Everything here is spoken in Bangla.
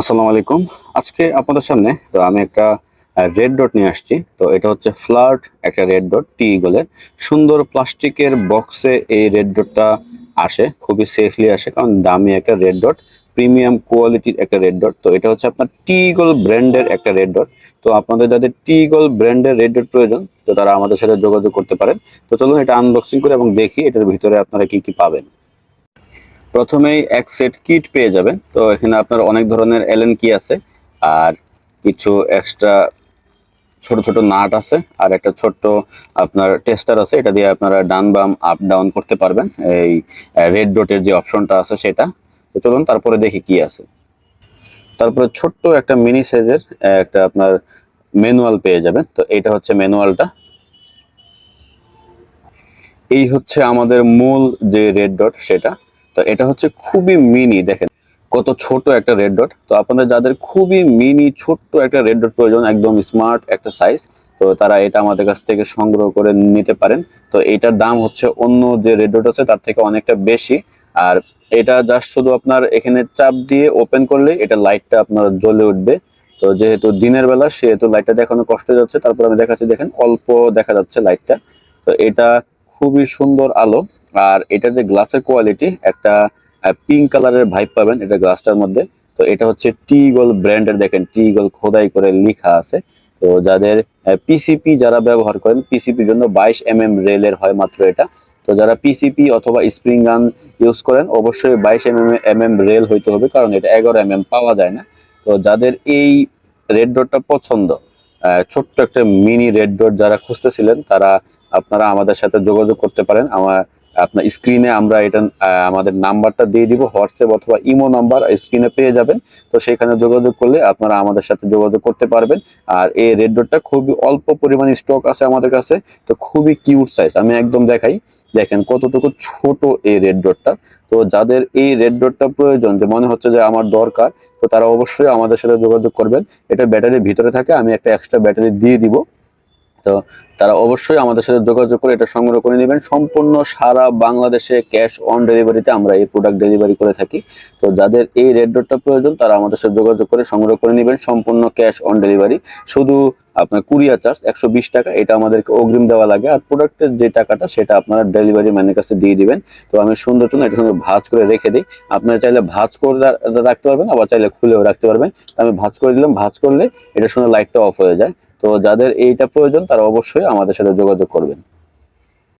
আসসালামু আলাইকুম। আজকে আপনাদের সামনে তো আমি একটা রেড ডট নিয়ে আসছি। তো এটা হচ্ছে ফ্লার্ট একটা রেড ডট টি ইগলের সুন্দর প্লাস্টিকের বক্সে এই রেড ডটটা আসে, খুবই সেফলি আসে, কারণ দামি একটা রেড ডট প্রিমিয়াম কোয়ালিটির একটা রেড ডট তো এটা হচ্ছে আপনার টি ইগল ব্র্যান্ডের একটা রেড ডট তো আপনাদের যাদের টি ইগল ব্র্যান্ডের রেড ডট প্রয়োজন, তো তারা আমাদের সাথে যোগাযোগ করতে পারেন। তো চলুন এটা আনবক্সিং করে এবং দেখি এটার ভিতরে আপনারা কি কি পাবেন। প্রথমেই এক সেট কিট পেয়ে যাবেন। তো এখানে আপনার অনেক ধরনের এলএন কি আছে। আর কিছু এক্সট্রা ছোট ছোট নাট আছে। আর একটা ছোট্ট আপনার টেস্টার আছে। এটা দিয়ে আপনারা ডান বাম আপ ডাউন করতে পারবেন। এই রেড ডটের যে অপশনটা আছে সেটা। তো চলুন তারপরে দেখি কি আছে। তারপরে ছোট্ট একটা মিনি সাইজের একটা আপনার ম্যানুয়াল পেয়ে যাবেন। তো এটা হচ্ছে ম্যানুয়ালটা এই হচ্ছে আমাদের মূল যে রেড ডট সেটা। তো এটা হচ্ছে খুবই মিনি দেখেন, কত ছোট একটা রেড ডট তো আপনাদের যাদের খুবই মিনি ছোট্ট একটা রেড ডট প্রয়োজন, একদম স্মার্ট একটা সাইজ তো তারা এটা আমাদের কাছ থেকে সংগ্রহ করে নিতে পারেন। তো এটার দাম হচ্ছে অন্য যে রেড ডট আছে, তার থেকে অনেকটা বেশি। আর এটা জাস্ট শুধু আপনার এখানে চাপ দিয়ে ওপেন করলে এটা লাইটটা আপনার জ্বলে উঠবে। তো যেহেতু দিনের বেলা, সেহেতু লাইটটা দেখানো কষ্ট হয়ে যাচ্ছে। তারপর আমি দেখাচ্ছি, দেখেন, অল্প দেখা যাচ্ছে লাইটটা তো এটা খুবই সুন্দর আলো। আর এটা যে গ্লাসের কোয়ালিটি একটা পিঙ্ক কালারের ভাইব পাবেন এটা গ্লাসটার মধ্যে। তো এটা হচ্ছে টি গোল ব্র্যান্ডের দেখেন টি গোল খোদাই করে লেখা আছে। তো যাদের পিসিপি যারা ব্যবহার করেন পিসিপির জন্য বাইশ এম এম রেলের হয় মাত্র এটা। তো যারা পিসিপি অথবা স্প্রিং গান ইউজ করেন, অবশ্যই বাইশ এম এম এম রেল হইতে হবে, কারণ এটা এগারো এম এম পাওয়া যায় না। তো যাদের এই রেড ডটটা পছন্দ ছোট্ট একটা মিনি রেড ডট যারা খুঁজতেছিলেন, তারা আপনারা আমাদের সাথে যোগাযোগ করতে পারেন। আমার আপনার স্ক্রিনে আমরা এটা আমাদের নাম্বারটা দিয়ে দিব, হোয়াটসঅ্যাপ অথবা ইমো নাম্বার স্ক্রিনে পেয়ে যাবেন। তো সেখানে যোগাযোগ করলে আপনারা আমাদের সাথে যোগাযোগ করতে পারবেন। আর এই রেড ডটটা খুবই অল্প পরিমাণে স্টক আছে আমাদের কাছে, তো খুবই কিউট সাইজ আমি একদম দেখাই, দেখেন কতটুকু ছোট এই রেড ডটটা তো যাদের এই রেড ডটটা প্রয়োজন, যে মনে হচ্ছে যে আমার দরকার, তো তারা অবশ্যই আমাদের সাথে যোগাযোগ করবেন। এটা ব্যাটারির ভিতরে থাকে, আমি একটা এক্সট্রা ব্যাটারি দিয়ে দিব। তো তারা অবশ্যই আমাদের সাথে যোগাযোগ করে এটা সংগ্রহ করে নেবেন। সম্পূর্ণ সারা বাংলাদেশে ক্যাশ অন ডেলিভারিতে আমরা এই প্রোডাক্ট ডেলিভারি করে থাকি। তো যাদের এই রেড ডটটা প্রয়োজন, তারা আমাদের সাথে যোগাযোগ করে সংগ্রহ করে নেবেন। সম্পূর্ণ ক্যাশ অন ডেলিভারি। শুধু আপনার কুরিয়ার চার্জ একশো বিশ টাকা, এটা আমাদেরকে অগ্রিম দেওয়া লাগে। আর প্রোডাক্টের যে টাকাটা, সেটা আপনারা ডেলিভারি ম্যানের কাছে দিয়ে দিবেন। তো আমি সুন্দর জন্য এটা সঙ্গে ভাজ করে রেখে দিই। আপনারা চাইলে ভাজ করে রাখতে পারবেন, আবার চাইলে খুলেও রাখতে পারবেন। তো আমি ভাজ করে দিলাম। ভাজ করলে এটার সঙ্গে লাইটটা অফ হয়ে যায়। তো যাদের এইটা প্রয়োজন, তারা অবশ্যই আমাদের সাথে যোগাযোগ করবেন।